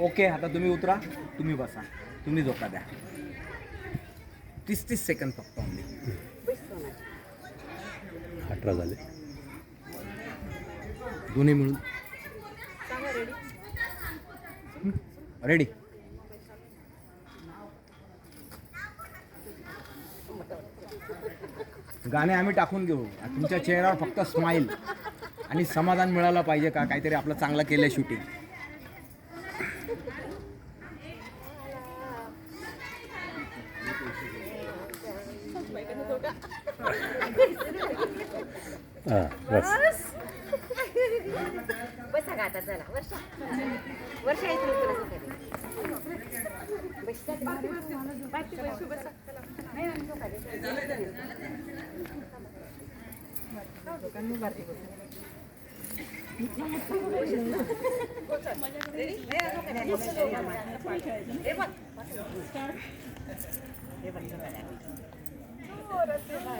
Okay आता तुम्ही उतरा तुम्ही बसा तुम्ही झोका द्या. तीस तीस सेकंद फक्त. अठरा झाले. दोन्ही मिळून. रेडी गाणे आम्ही टाकून घेऊ. तुमच्या चेहऱ्यावर फक्त स्माईल आणि समाधान मिळालं पाहिजे का? काहीतरी आपलं चांगलं केलं शूटिंग हां बस. बसा का आता चला. वर्षा. वर्षा येते मी तुला झोका देते. बस. बाकी बस, बसा. नाही, नाही, झोका दे. झोका मी मारते बस. Ready? नाही, झोका द्या. हे बघ. हे बघ, झोका द्या. हम्म. चला नेक्स्ट तुम्ही बसा आता भारती तुम्ही चला नेक्स्ट असले ना शीतलवेळी तुमच्या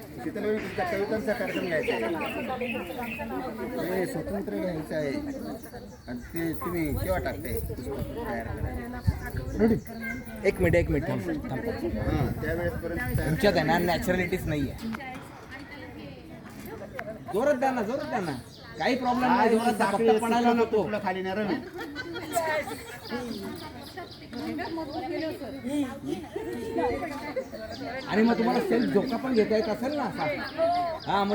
कवितांचा कार्यक्रम घ्यायचा आहे. स्वतंत्र घ्यायचं आहे आणि ते तुम्ही केव्हा टाकताय तयार करायला एक मिनिट एक मिनिट थांब थांब हां त्यावेळेसपर्यंत तुमच्यात आहे ना नॅचरलिटीच नाही आहे जोरात द्या ना जोरात द्या ना. काही प्रॉब्लेम नाही जोरात द्या, फक्त पडायला नको. तुला खाली नाही रवी आणि मग तुम्हाला सेल्फ झोका पण घेता येत असेल ना असा हा मग